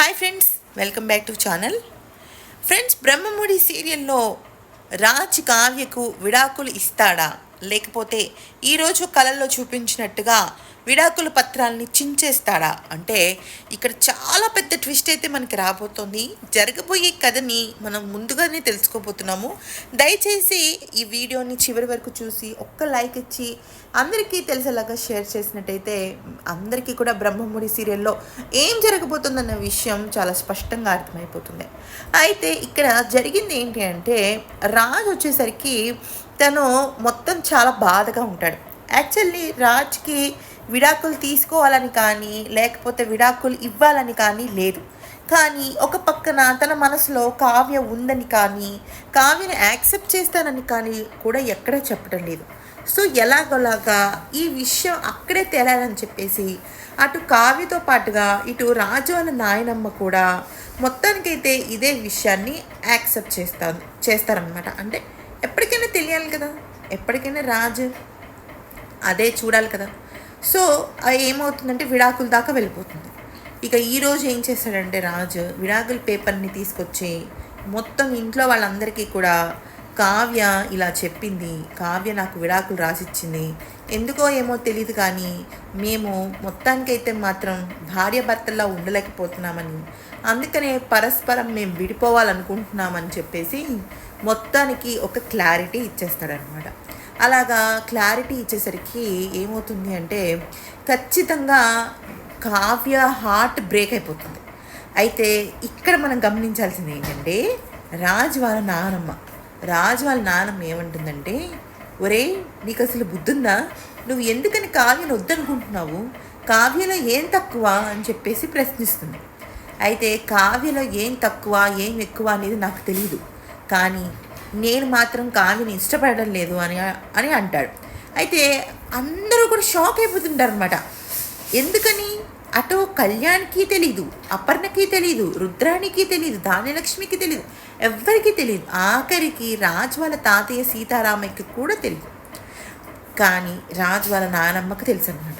Hi friends welcome back to channel friends Brahmamudi సీరియల్లో రాజ్ కావ్యకు విడాకులు ఇస్తాడా లేకపోతే ఈరోజు కళల్లో చూపించినట్టుగా విడాకుల పత్రాలని చించేస్తాడా? అంటే ఇక్కడ చాలా పెద్ద ట్విస్ట్ అయితే మనకి రాబోతోంది. జరగబోయే కథని మనం ముందుగానే తెలుసుకోబోతున్నాము. దయచేసి ఈ వీడియోని చివరి వరకు చూసి ఒక్క లైక్ ఇచ్చి అందరికీ తెలిసేలాగా షేర్ చేసినట్టయితే అందరికీ కూడా బ్రహ్మముడి సీరియల్లో ఏం జరగబోతుందన్న విషయం చాలా స్పష్టంగా అర్థమైపోతుంది. అయితే ఇక్కడ జరిగింది ఏంటి అంటే రాజు వచ్చేసరికి తను మొత్తం చాలా బాధగా ఉంటాడు. యాక్చువల్లీ రాజ్కి విడాకులు తీసుకోవాలని కానీ లేకపోతే విడాకులు ఇవ్వాలని కానీ లేదు. కానీ ఒక పక్కన తన మనసులో కావ్య ఉందని కానీ కావ్యని యాక్సెప్ట్ చేస్తానని కానీ కూడా ఎక్కడా చెప్పడం లేదు. సో ఎలాగోలాగా ఈ విషయం అక్కడే తేలాలని చెప్పేసి అటు కావ్యతో పాటుగా ఇటు రాజు అన్న నాయనమ్మ కూడా మొత్తానికైతే ఇదే విషయాన్ని యాక్సెప్ట్ చేస్తాను చేస్తారనమాట అంటే ఎప్పటికైనా తెలియాలి కదా ఎప్పటికైనా రాజు అదే చూడాలి కదా. సో అది ఏమవుతుందంటే విడాకుల దాకా వెళ్ళిపోతుంది. ఇక ఈరోజు ఏం చేస్తాడంటే రాజు విడాకుల పేపర్ని తీసుకొచ్చి మొత్తం ఇంట్లో వాళ్ళందరికీ కూడా కావ్య ఇలా చెప్పింది. కావ్య నాకు విడాకులు రాసిచ్చింది. ఎందుకో ఏమో తెలియదు కానీ మేము మొత్తానికైతే మాత్రం భార్యాభర్తల్లా ఉండలేకపోతున్నామని అందుకనే పరస్పరం మేము విడిపోవాలనుకుంటున్నామని చెప్పేసి మొత్తానికి ఒక క్లారిటీ ఇచ్చేస్తాడనమాట అలాగా క్లారిటీ ఇచ్చేసరికి ఏమవుతుంది అంటే ఖచ్చితంగా కావ్య హార్ట్ బ్రేక్ అయిపోతుంది. అయితే ఇక్కడ మనం గమనించాల్సింది ఏంటంటే రాజు వాళ్ళ నానమ్మ. రాజు వాళ్ళ నానమ్మ ఏమంటుందంటే ఒరే నీకు అసలు బుద్ధుందా? నువ్వు ఎందుకని కావ్యను వద్దనుకుంటున్నావు? కావ్యలో ఏం తక్కువ? అని చెప్పేసి ప్రశ్నిస్తుంది. అయితే కావ్యలో ఏం తక్కువ ఏం ఎక్కువ అనేది నాకు తెలియదు కానీ నేను మాత్రం కావ్యని ఇష్టపడడం లేదు అని అని అంటాడు. అయితే అందరూ కూడా షాక్ అయిపోతుంటారు అనమాట ఎందుకని? అటు కళ్యాణ్కి తెలీదు అపర్ణకి తెలీదు రుద్రానికి తెలీదు ధాన్యలక్ష్మికి తెలీదు ఎవ్వరికీ తెలియదు ఆఖరికి రాజు వాళ్ళ తాతయ్య సీతారామయ్యకి కూడా తెలియదు కానీ రాజు వాళ్ళ నానమ్మకు తెలుసు అనమాట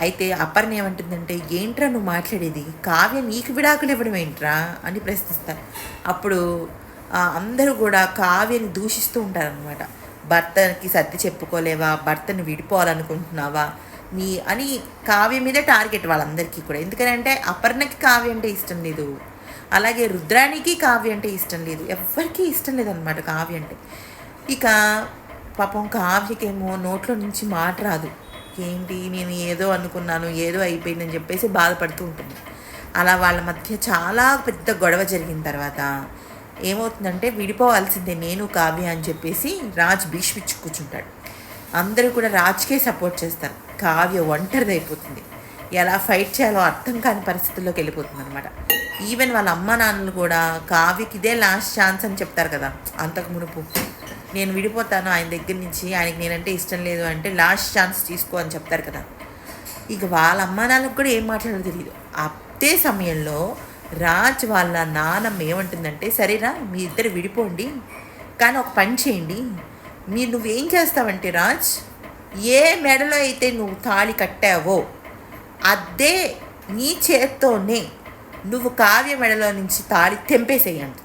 అయితే అపర్ణ ఏమంటుందంటే ఏంట్రా నువ్వు మాట్లాడేది? కావ్య నీకు విడాకులు ఇవ్వడం ఏంట్రా? అని ప్రశ్నిస్తారు. అప్పుడు అందరూ కూడా కావ్యని దూషిస్తూ ఉంటారనమాట భర్తకి సర్ది చెప్పుకోలేవా? భర్తను విడిపోవాలనుకుంటున్నావా? నీ అని కావ్య మీద టార్గెట్ వాళ్ళందరికీ కూడా. ఎందుకంటే అపర్ణకి కావ్య అంటే ఇష్టం లేదు. అలాగే రుద్రానికి కావ్య అంటే ఇష్టం లేదు. ఎవ్వరికీ ఇష్టం లేదనమాట కావ్య అంటే. ఇక పాపం కావ్యకేమో నోట్లో నుంచి మాట రాదు. ఏంటి నేను ఏదో అనుకున్నాను ఏదో అయిపోయిందని చెప్పేసి బాధపడుతూ ఉంటుంది. అలా వాళ్ళ మధ్య చాలా పెద్ద గొడవ జరిగిన తర్వాత ఏమవుతుందంటే విడిపోవాల్సిందే నేను కావ్య అని చెప్పేసి రాజ్ భీష్మిచ్చి కూర్చుంటాడు. అందరూ కూడా రాజ్కే సపోర్ట్ చేస్తారు. కావ్య ఒంటరిది అయిపోతుంది. ఎలా ఫైట్ చేయాలో అర్థం కాని పరిస్థితుల్లోకి వెళ్ళిపోతుంది అనమాట ఈవెన్ వాళ్ళ అమ్మ నాన్నలు కూడా కావ్యకి ఇదే లాస్ట్ ఛాన్స్ అని చెప్తారు కదా అంతకు మునుపు. నేను విడిపోతాను ఆయన దగ్గర నుంచి ఆయనకి నేనంటే ఇష్టం లేదు అంటే లాస్ట్ ఛాన్స్ తీసుకో అని చెప్తారు కదా. ఇక వాళ్ళ అమ్మ నాన్నకు కూడా ఏం మాట్లాడో తెలియదు అదే సమయంలో రాజ్ వాళ్ళ నానమ్మ ఏమంటుందంటే సరేరా మీ ఇద్దరు విడిపోండి కానీ ఒక పని చేయండి. మీరు నువ్వేం చేస్తావంటే రాజ్ ఏ మెడలో అయితే నువ్వు తాళి కట్టావో అదే నీ చేత్తోనే నువ్వు కావ్య మెడలో నుంచి తాళి తెంపేసేయండి.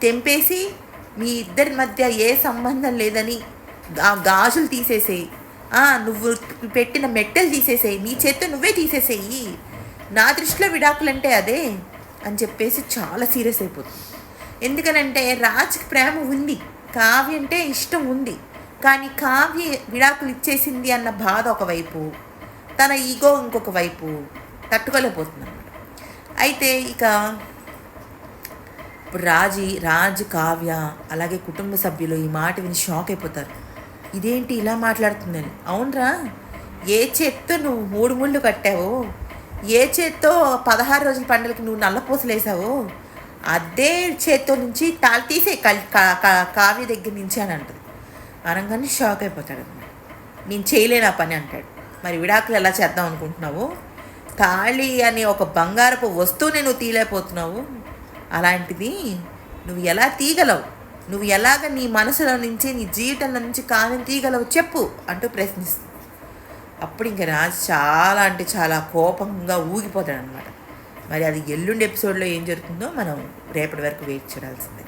తెంపేసి మీ ఇద్దరి మధ్య ఏ సంబంధం లేదని ఆ గాజులు తీసేసేయి. ఆ, నువ్వు పెట్టిన మెట్టెలు తీసేసేయి. నీ చేత్తో నువ్వే తీసేసేయి. నా దృష్టిలో విడాకులంటే అదే. అని చెప్పేసి చాలా సీరియస్ అయిపోతుంది. ఎందుకనంటే రాజ్కి ప్రేమ ఉంది కావ్య అంటే ఇష్టం ఉంది కానీ కావ్య విడాకులు ఇచ్చేసింది అన్న బాధ ఒకవైపు తన ఈగో ఇంకొక వైపు తట్టుకోలేకపోతుంది అయితే ఇక ఇప్పుడు రాజీ రాజు కావ్య అలాగే కుటుంబ సభ్యులు ఈ మాట విని షాక్ అయిపోతారు. ఇదేంటి ఇలా మాట్లాడుతుందని? అవునరా ఏ చేత్తో నువ్వు మూడు ముళ్ళు కట్టావో? ఏ చేత్తో పదహారు రోజుల పండుగకి నువ్వు నల్లపూసలు వేసావో అదే చేత్తో నుంచి తాళి తీసే కా- కా- కావ్య దగ్గర నుంచి అని అంటుంది. అనగానే షాక్ అయిపోతాడు అనమాట నేను చేయలేను ఆ పని అంటాడు. మరి విడాకులు ఎలా చేద్దాం అనుకుంటున్నావు? తాళి అనే ఒక బంగారపు వస్తువుని నువ్వు తీయలేకపోతున్నావు. అలాంటిది నువ్వు ఎలా తీయగలవు? నువ్వు ఎలాగ నీ మనసులో నుంచి నీ జీవితంలో నుంచి కావ్యం తీయగలవు చెప్పు అంటూ ప్రశ్నిస్తుంది అప్పుడు ఇంక రాజు చాలా అంటే చాలా కోపంగా ఊగిపోతాడు అనమాట మరి అది ఎల్లుండి ఎపిసోడ్లో ఏం జరుగుతుందో మనం రేపటి వరకు వెయిట్ చేయాల్సిందే.